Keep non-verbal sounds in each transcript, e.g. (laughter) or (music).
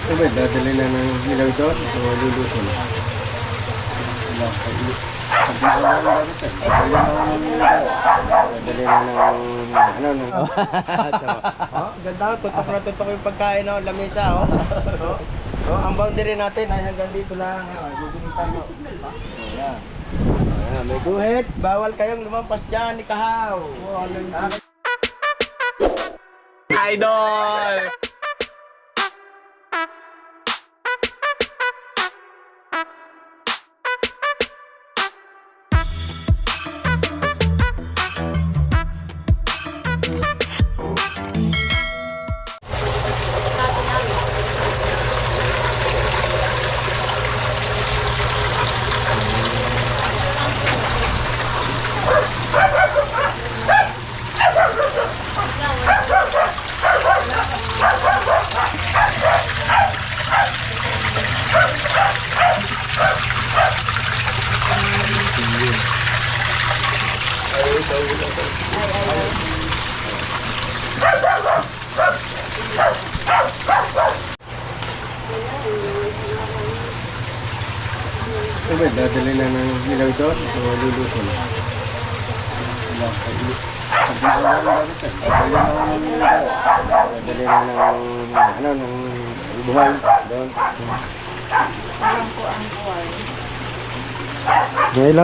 Ito ba, dadali na ng ilaw doon? Ito maluluto na. Wala. Dadali na ng ano, ng... (laughs) Oh, ganda. Tutok na tutok yung pagkain no, lamesa oh. oh. Oh, ang boundary natin ay hanggang dito lang. Oh, gugunitan mo. Oh, yan. Ayan, may guhit. Bawal kayong lumampas dyan ni Kahaw. Oh, ano Idol!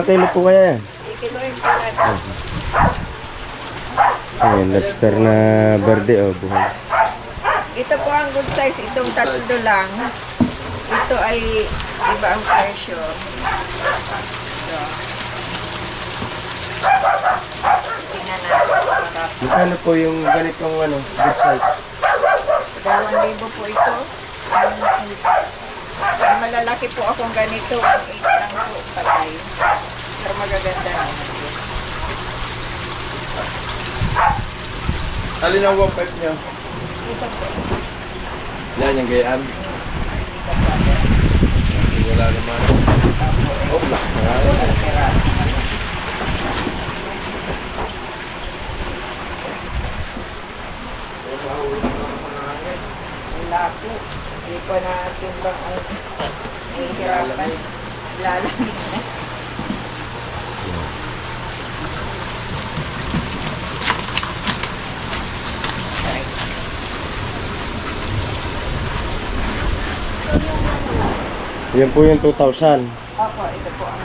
Ilang kilo po kaya yan? Natin. Ayan, lobster na verde o buhay. Ito po ang good size. Itong tatlo lang. Ito ay iba ang presyo. So. Tingnan natin. Magkano po yung ganitong ano, good size? Dalawang libo po ito. Ang malalaki po akong ganito. Ang 8 lang po patay. Pero magaganda. Alin ang 1.5 niyo? Ito po. Yan, yung gayaan. Wala naman. Oh, Ang laki. Hindi ko na timbang ang nahihirapan. Lalamig na. Yan po yung 2,000. Opo, ito po ang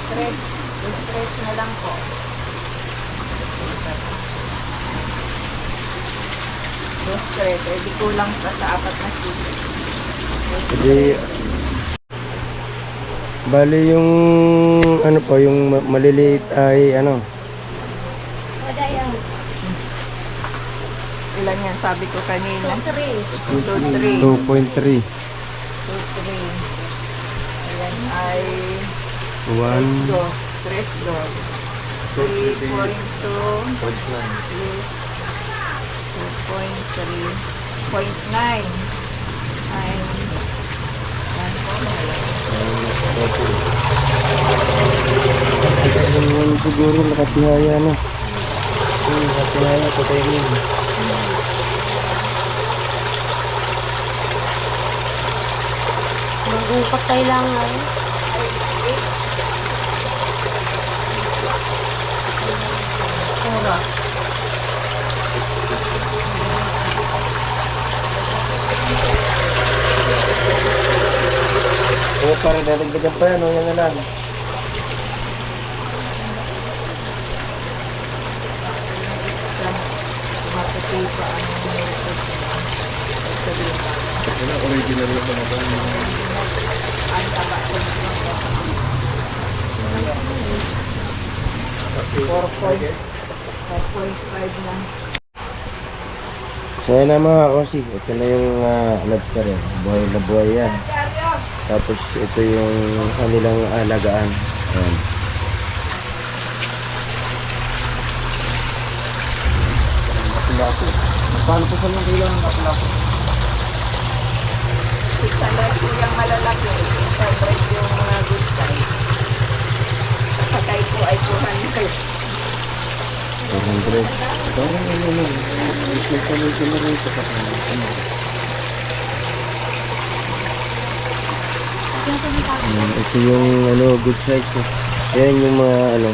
stress. stress na lang po. stress. Eh, di kulang pa sa apat na kilo. Hindi, bali yung ano po, yung ma- maliliit ay ano, Ilan yan? Sabi ko kanina. 2, 3. 2, 3. 2.3. 2, 3. Ayan ay 1, dos. Tres dos. 3.2 plus 2.3. 0.9 times Yung siguro nakatihaya na. Nakatihaya ko tayo yun. Mag-upat kailangan. Pura. Oo, parang dadagdagan pa yan, o yan na lang. Wala, original yung mga ba? Ang taba ko na 4.5 na. So yan na mga kosi, ito na yung uh, lobster eh. Buhay na buhay yan. Tapos ito yung kanilang alagaan. Ayan. Paano po saan yung kailangan ng kaplako? 600 po yung malalaki, 600 yung mga good size. Patay po ay 200. 200. Parang ano na, nagkalito na rin sa kapatid. Ano? Ayan, ito yung ano, good size. Eh. Ayan yung mga ano,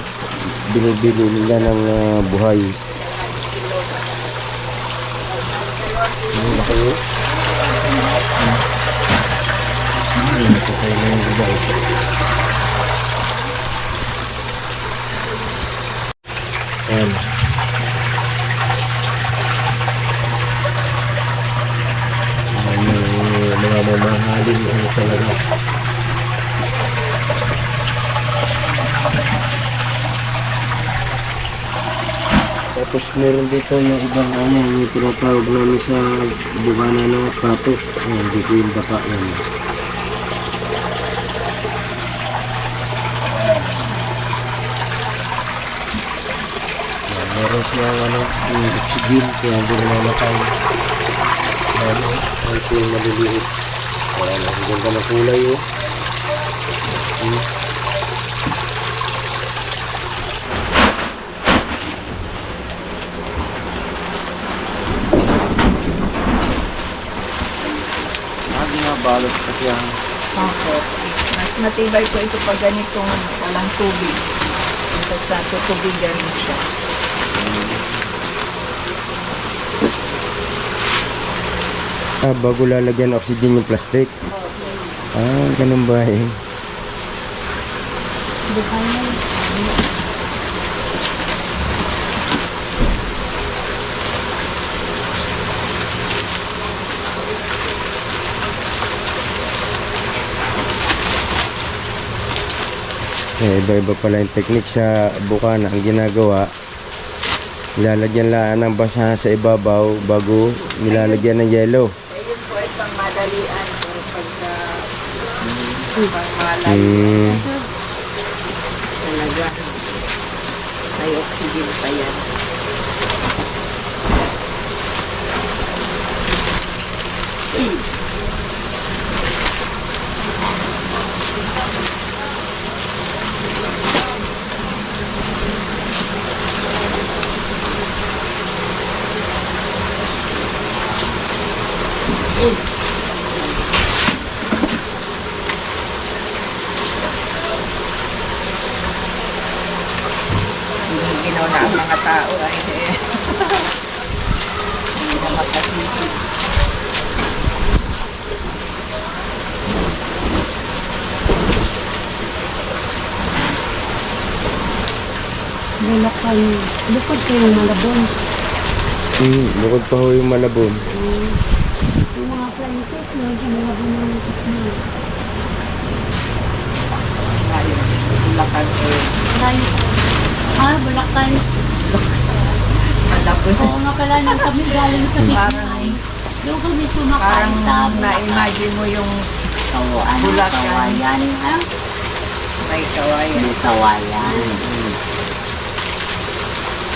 binibili nila ng uh, buhay. Kayo? Ano ito kayo ng buhay? Ayan. Ayan yung mga mamahalin ano talaga. Tapos meron dito yung ibang ano, yung tinatawag namin sa bukana ng katos. Ayan, dito yung baka yan. Ayan, meron siyang ano, yung oxygen, kaya hindi na namatay. Ayan, oh, ito yung maliliit. Ayan, ang ganda ng kulay oh. Hmm. Ang Opo. Mas matibay po ito pag ganitong walang tubig. Kasi sa tutubigan siya. Ah, bago lalagyan oxygen yung plastic. Ah, ganun ba eh? Buhay na Eh, iba-iba pala yung technique sa bukana. Ang ginagawa, nilalagyan lang ng basa sa ibabaw bago nilalagyan ng yelo. Eh, yun po ay pang madalian po pagka pang malay Hmm. talaga. May oxygen pa yan. Giniginaw na ang mga tao ay eh. Hindi na makasisi. Bulacan. Bukod kayo ng Malabon. Hmm, bukod pa ho yung malabon. Yung mga meron sa Malabon ng na. Ngayon, Bulacan eh. Layo. Ah, Bulacan. Malapon. Oo nga pala, nang kami galing sa Bicay. Doon kami sumakay Parang sa Bulacan. na-imagine mo yung ano, Bulacan. kawayan. Ah, may kawayan. may kawayan.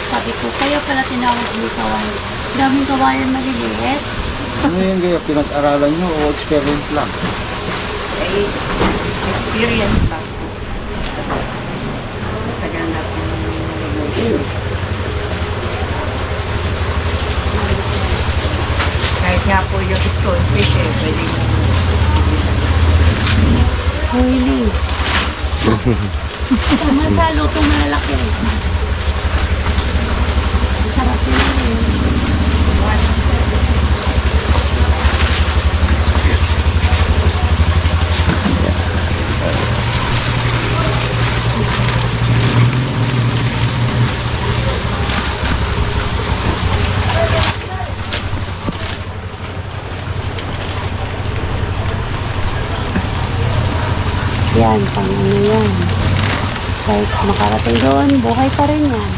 Sabi ko, kayo pala tinawag may kawayan. Daming kawayan maliliit. Ano yung kaya pinag-aralan nyo o experience lang? Eh, experience lang. Tagal na po. Kahit nga po yung stonefish eh, pwede mo Huli. Sama sa lutong malalaki. Sarap yun eh. Yan, pang ano yan. Kahit makarating doon, buhay pa rin yan.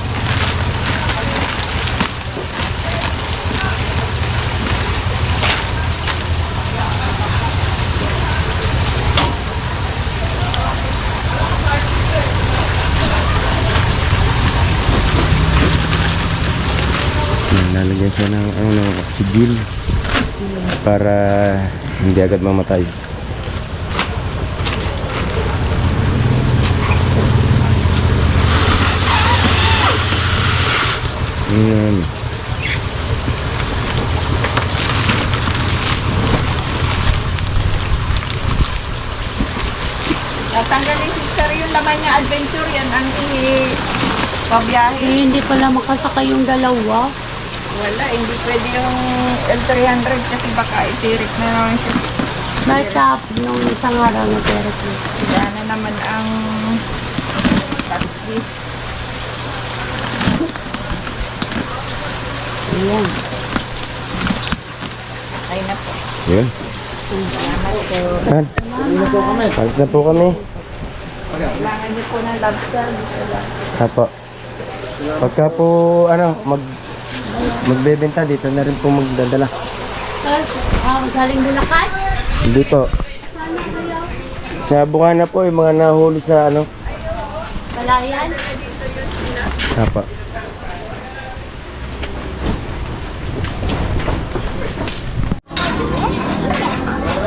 Lalagyan siya ng, ano, oxygen para hindi agad mamatay. Ayan. Natanggalin sister yung laman niya adventure yan ang i pabiyahe. Eh, hindi pala makasakay yung dalawa. Wala, hindi pwede yung L300 kasi baka itirik na naman siya. Bakit nung isang araw na therapy? Kaya na naman ang tax fees. Ayan. Ay na po. Yun. Salamat po. Yan. Alis na po kami. Kailangan niyo po ng lobster. Apo. Pagka po, ano, mag magbebenta dito na rin po magdadala. Ah, galing Bulacan? Hindi po. Sa Bukana po, yung mga nahuli sa ano. Palayan? Apo.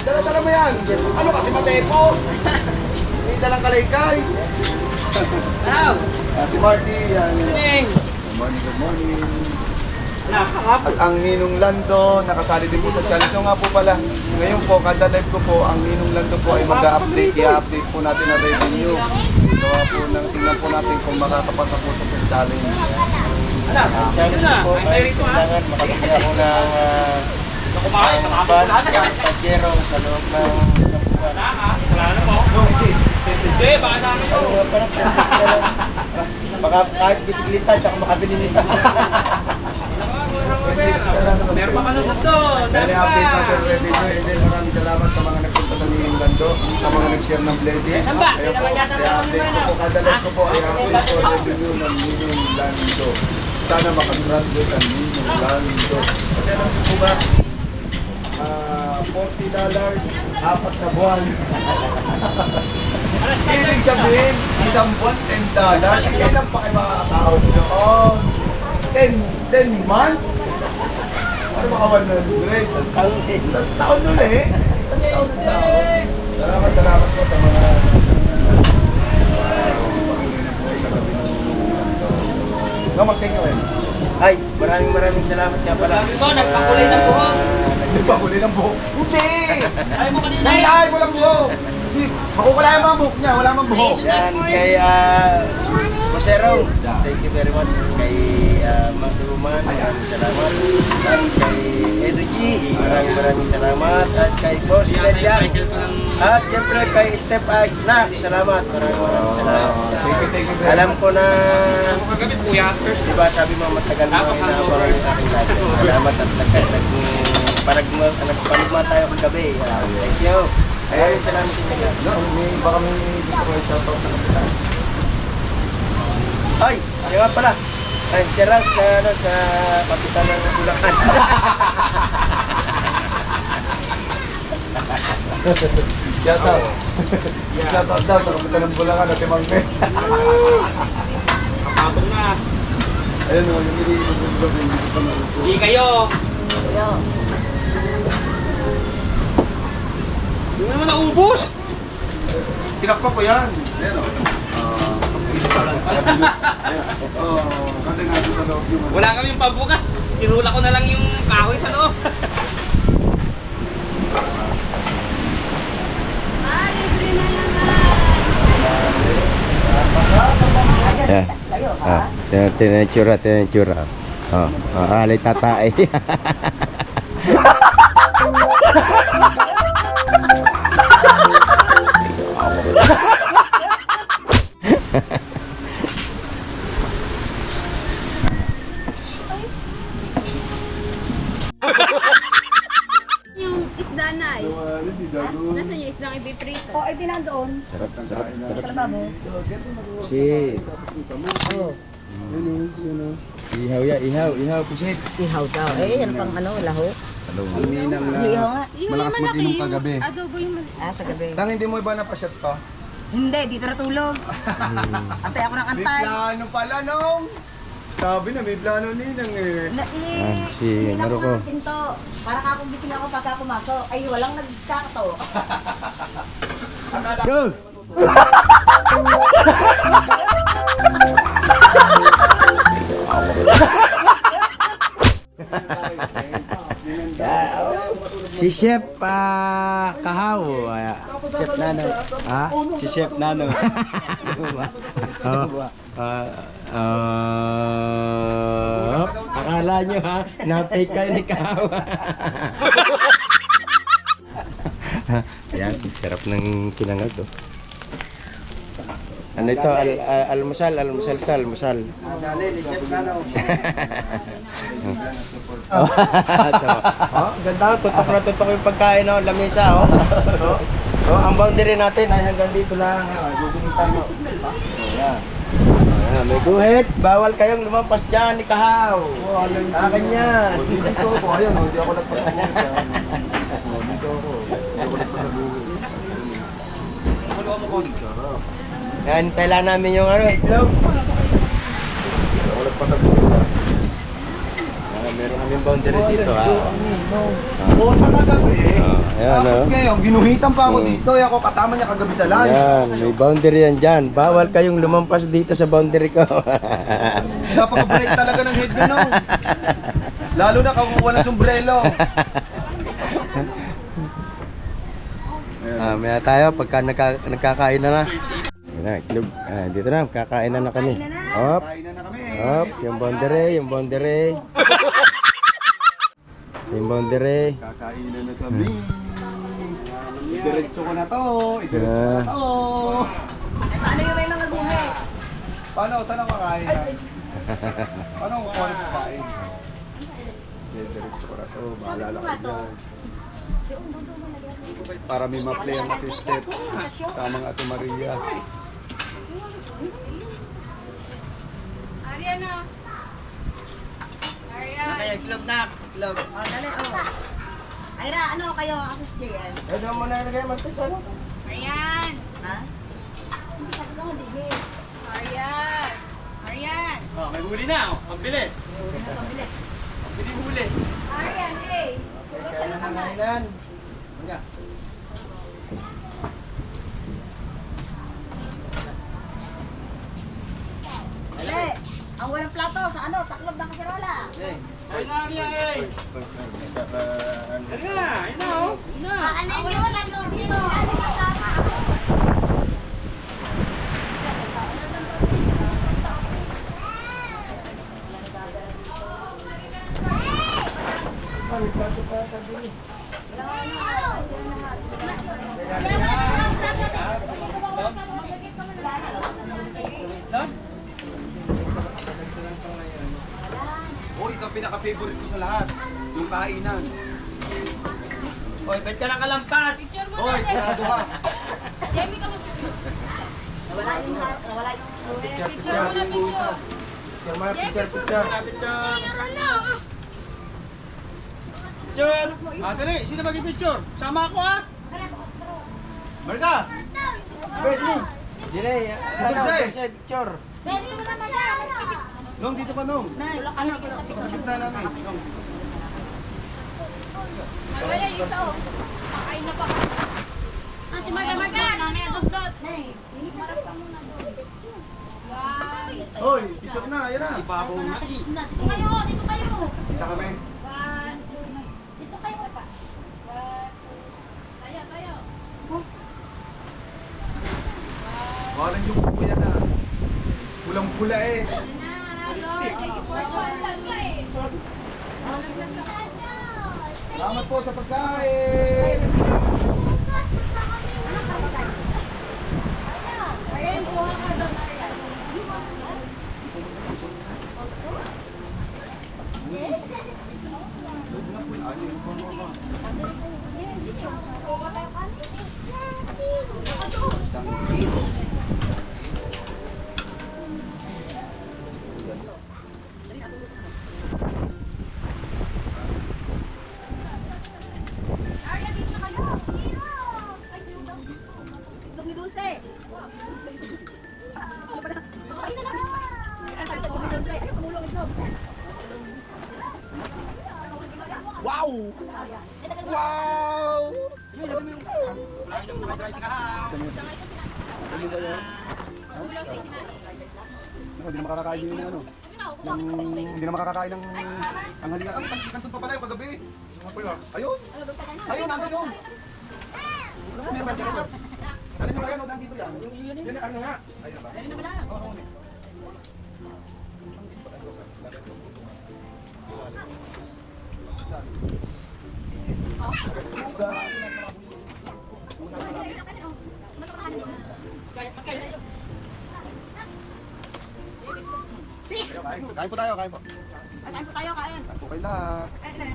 Dala-dala mo yan! Ano kasi matepo? May dalang kalaykay. Hello! si Marty, yan. Good morning! Good morning, good morning. At ang Ninong Lando, nakasali din po sa challenge. So nga po pala, ngayon po, kada live ko po, ang Ninong Lando po ay mag-update. I-update po natin ang revenue. Gawa po ng, tingnan po natin kung makakapasa po sa challenge. Challenge po ay kailangan makabigyan ako ng uh, kumain, ban at pagkero sa loob ng isang buwan. Wala na po. Hindi, baka namin yun. Baka kahit bisikleta, tsaka makabili nito. Meron pa kanong hotdo. Dali update sa then maraming salamat sa mga nagpunta sa Lando, sa mga nag-share ng blessing. Kaya po, ko kada live ko po, i-update ko revenue ng Lando. Sana makagraduate ang Ninong Lando. Kasi alam po ba, ah, $40 apat na buwan. (laughs) Ibig sabihin, isang buwan, $10. Eh, kailan pa kayo makakatawad doon? 10, 10 months? Ano baka 100? Isang taon eh. Isang taon nun eh. Isang taon na taon. Salamat, salamat po sa mga No, mag-thank you, eh. Ay, maraming maraming salamat nga pala. Ito, nagpakulay ng buhok. Nagpakulay ng buhok? Hindi! Ay mo kanina. Hindi, ay mo lang buhok. Hindi, Makukulay mo ang buhok niya, wala mang buhok. Yan, kay uh, Masero, thank you very much. Kay uh, Mang Duman, maraming salamat. At kay Edo G, maraming maraming salamat. At kay Boss Ledyan. At siyempre kay Step Ice na, salamat. Maraming maraming salamat. Alam ko na, di ba sabi mo matagal mo inaabang ang aking lagi. Salamat at nag nag parag nagpanugma tayo kagabi. Ah, Thank you. Maraming salamat sa inyo. No, may, baka may gusto ko i-shoutout na kapitan. Ay, ano nga pala? Ay, si Ralph sa, ano, sa kapitan ng Bulacan. (laughs) Shoutout. Shoutout daw sa kapitan ng Bulacan at Timang Ben. Kapabong na. Ayun o, yung hindi ko naluto. Hindi kayo. Hindi naman naubos. Tinakpa ko yan. Ayun o. Oo, kasi nga sa loob yung Wala kami pambukas. Tinula ko na lang yung kahoy sa loob. Yeah. Ah, tinan tinan yung tsura, tinan yung tsura. Oh, oh alay tatay. (laughs) na eh. Nasaan yung isdang ipiprito? O, ay dinandoon. sarap, sarap, sarap. Sa lababo. Si. Oh. Yun o, yun o. Ihaw ya, ihaw, ihaw, pusit. Ihaw daw. Eh, yan pang ano, laho. Minang Ihaw nga. Yung Malakas mag-inom kagabi. Adobo yung malaki. Ah, sa gabi. Tang hindi mo iba na pasyat to? Hindi, dito natulog. (laughs) Antay ako ng May antay. plano pala nung. Sabi na may plano ninang eh. Na, i, Ah, si nilak ko Maruko. nga ng pinto. Para akong gising ako pagka pumasok. Ay, walang nagkakato. Go! Si Chef ah, Kahaw. ah, Chef Nano. Ha? Si Chef Nano. (laughs) oh, ah, ah, akala nyo ha, na-take kayo ni Kahaw. (laughs) Yan, sarap ng sinangag to. Ano ito? Al al almusal, almusal to, almusal. (laughs) Oh, ganda. Tutok na tutok yung pagkain, no? Lamesa, oh. oh. Oh, ang boundary natin ay hanggang dito lang. Oh, mo. Yan. May guhit. Bawal kayong lumampas dyan ni Kahaw. Oh, Akin yan. Dito ako, ayun, hindi ako nagpasabuhay. (laughs) Dito ako. Hindi ako nagpasabuhay. Yan, kailan namin yung ano, itlog. Hindi ako nagpasabuhay. Ah, meron kaming boundary dito, ha. Oo, sa kagabi. Oh, ayan, Tapos oh. ngayon, ginuhitan pa ako Mm. dito. Eh, ako kasama niya kagabi sa live. Yan, may boundary yan dyan. Bawal kayong lumampas dito sa boundary ko. (laughs) Napaka-break talaga ng head no. Lalo na kung walang sombrero. Ah, maya tayo pagka nagka, nagkakain na na. Yan na, itlog. Ah, dito na, kakain na na kami. Hop, Kain na na kami. hop, yung boundary, yung boundary. (laughs) Yung boundary. Kakainan na kami. Diretso ko na to. Idiretso ko na to. Ano yung may mga guhe? Paano? Saan ako kakain? Paano ako kukuha ng kakain? Diretso ko na to. Maalala ko dyan. Para may ma-play ang step. Tamang Ate Maria. Ariana. Ariana. Kaya itlog na, itlog. O, dali, o. Ayra, ano kayo? Ako si JL. Eh, doon mo na ilagay mas ano? Arian. Ha? Hindi sabi ko hindi. eh. Arian. Arian. Oh, may huli na. Oh. Pambili. Pabili. Pambili huli. Arian, eh. Tulog ka na kamay. Kailan? Dali. Ang walang plato sa ano? Taklob ng kaserola. Ay na, niya, eh. Ayun na, ayun na, oh. Ayun na. Ano yun? Ano? Oh, ito ang pinaka-favorite ko sa lahat. Yung kainan. Hoy, ba't ka? Picture mo Hoy, na. kurado ka. Jamie ka mag Nawala yung nawala yung guhe. Picture mo na, picture. Picture mo na, picture, picture. Picture. Meron na. Picture. Ah, dali. Sino mag-picture? Sama ako, ah. Marga. Dili, ano, Sir. sa picture. Pwede mo naman yan. Nung, dito ka nung. Ano sa gitna namin. Nung. Wala yung isa, oh. Kakain na pa. Ah, si Marga, Marga. Mamaya dugdot. Marap ka muna doon. Hoy, picture na, ayan na. Ibabaw na. Dito kayo, dito kayo. Kita kami. One, two, Dito kayo pa. one, two. Tayo, tayo. Parang yung kuya na. Pulang-pula eh. (laughs) Yan na, Lord. Thank you for all. Lagi eh. Salamat po sa pagkain. Ayan, kuha ka doon. Ayan. Itlog Ulo sa isinari. Ako, hindi na makakakain yung ano. Yung, hindi na makakakain ng ang halika. Ang kanton pa pala yung kagabi. Ayun! Ayun, nandun yun! Meron ba dyan? Alin yung ayun, nandito yan. Yun. Ano nga? Ayun ba? Oo, oo. Kain, kain po tayo, kain po. Kain po tayo, kain. Kain po kayo lahat. Kain na.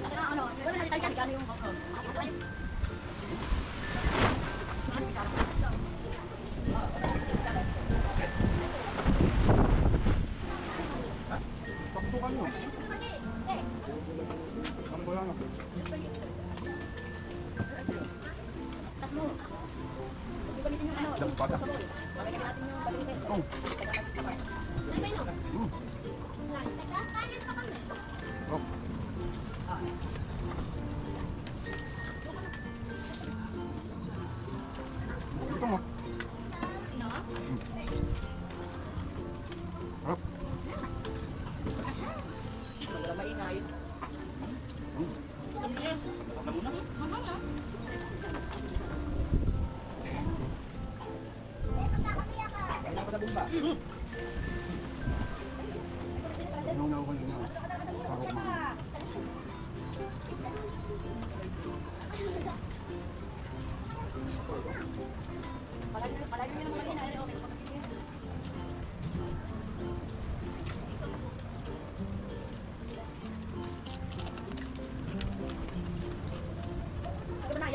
Kasi ano, wala na kain kano yung gamitin. Oh. Ano ba yun? Mm.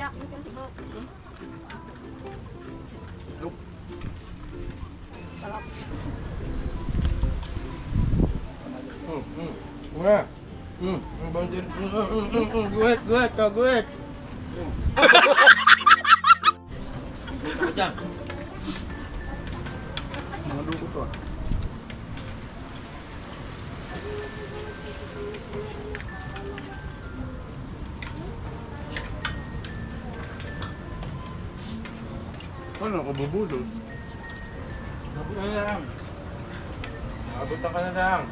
Ano ba naiyak? Yung pinasig mo. Nope. Mm, mm. Mm, ang bandir. Mm, mm, mm, mm, mm. Guhit, guhit, oh, guhit. Kabubulos? Abot na lang. Abot ka na lang.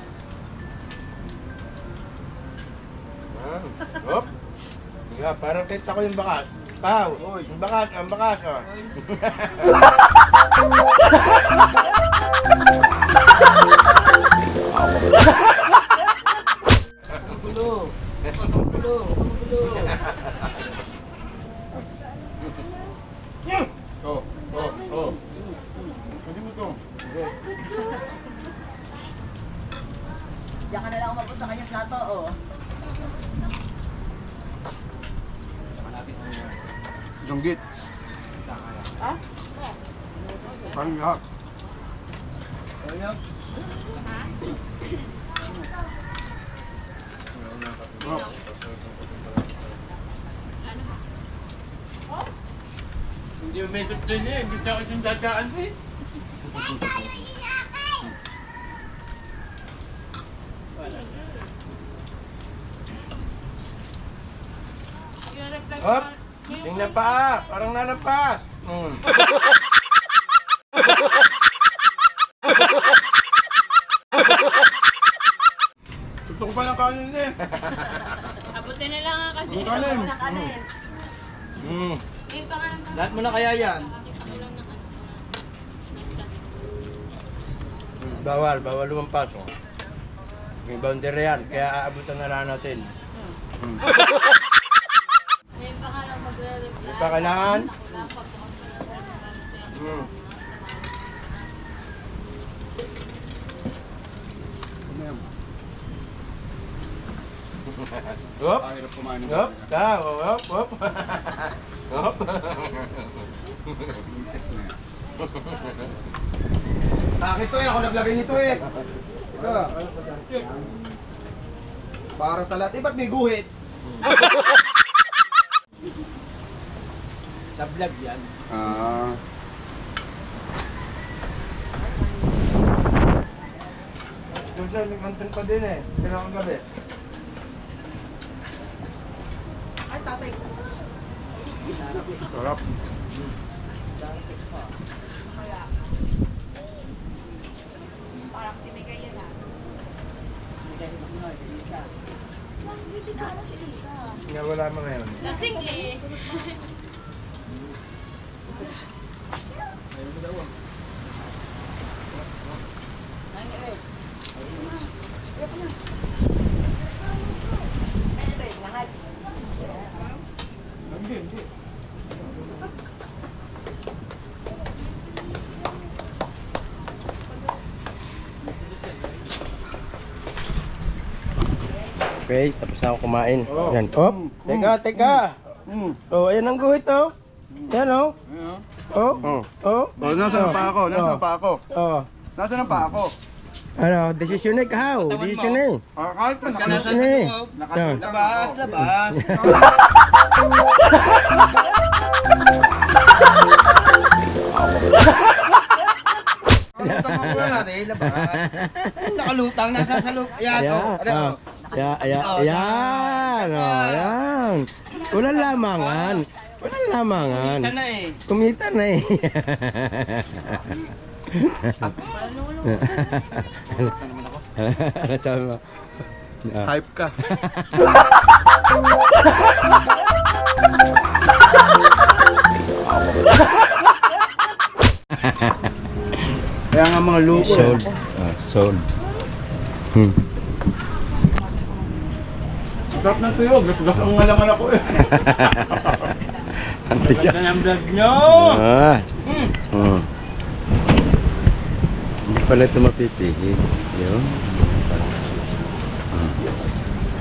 Ah, hop. Nga, parang kita ko yung bakas. Pau, yung bakas, ang bakas, oh. (laughs) lalampas. Mm. Gusto ko pa ng kanin eh. Abutin na lang kasi. Ang kanin. Ang kanin. Mm. Yung pangalan sa- Lahat mo na kaya yan. Bawal, bawal lumampas. Oh. May boundary yan, kaya aabutan na lang natin. Mm. (laughs) pa kailangan? Mm. Hop, hirap kumain ng hop, hop, hop. Hop. Bakit to eh? Ako naglagay nito eh. Ito. Para sa lahat. Eh, ba't may guhit? (laughs) Sa vlog yan. Ah. Doon siya, nag-content pa din eh. Kailangan gabi. Sarap. Nga wala mo ngayon. Lasing eh. (laughs) Okay, tapos na ako kumain. Oh. Yan. Op, teka, teka. Mm. Oh, ayan ang guhit oh. Yan oh. Oh. Oh. Oh. Oh, nasa na pa ako? Nasa na pa ako? Oh. Nasa na pa ako? Ano, desisyon eh kahaw. Desisyon eh. Ah, kahit na Desisyon eh. Nakatulog Yan. labas, labas. (laughs) Nakalutang ako na natin, labas. Nakalutang, nasa sa loob. Ayan, Ayan. oh. Ano, Oh. Ya, ya, ayan. Oh, ayan. Walang lamangan. Walang lamangan. Kumita na eh. Kumita na eh. ano sabi mo? Ah. Hype ka. (laughs) Kaya nga mga luko. Sold. Ah, sold. Hmm. Sarap ng tuyo. Gas-gas ang ngalangan ako eh. (laughs) Ang tigas. Ganda ng vlog nyo! Ah. Hmm. Hindi pala ito mapipihit. Yun.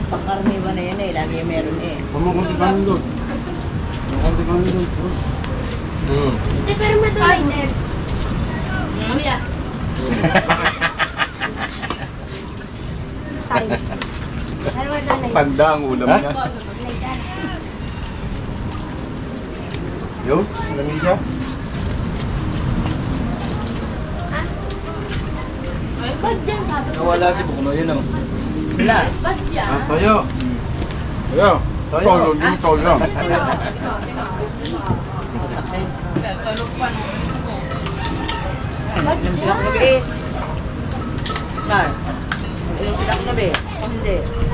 Pangkaraniwan na yan eh, lagi meron eh. Kumukunti ka nun doon. Kumukunti ka nun doon. Hmm. Hindi, pero madali. Mamaya. (laughs) Panda ang ulam niya. Yun. Lamisa. Ay, ba't dyan sabi ko? Nawala si Bukno yun oh. Ba't dyan? Toyo. Ayan. Tolo, yung tolo lang. Ba't dyan?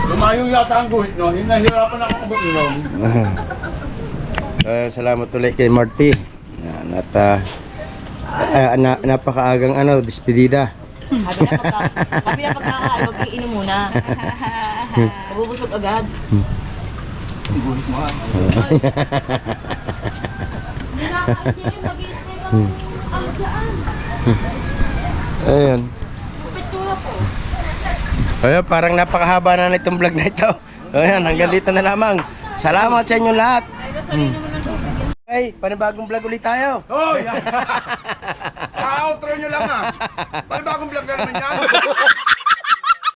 Lumayo yata ang guhit no. Yung nahirapan ako kabot nyo. (laughs) Eh, salamat ulit kay Marty. Yan, at ah, ah, na, napakaagang ano, despedida. Kami na pagkakain, huwag iinom muna. (laughs) Mabubusog agad. Yung mag-i-spray ka. Ang daan. Ayan. Ayan, parang napakahaba na nitong vlog na ito. Ayan, hanggang dito na lamang. Salamat sa inyo lahat. Tubig. Hey, panibagong vlog ulit tayo. Yan. (laughs) Ka-outro nyo lang ah. Paano bagong vlog na naman yan? (laughs)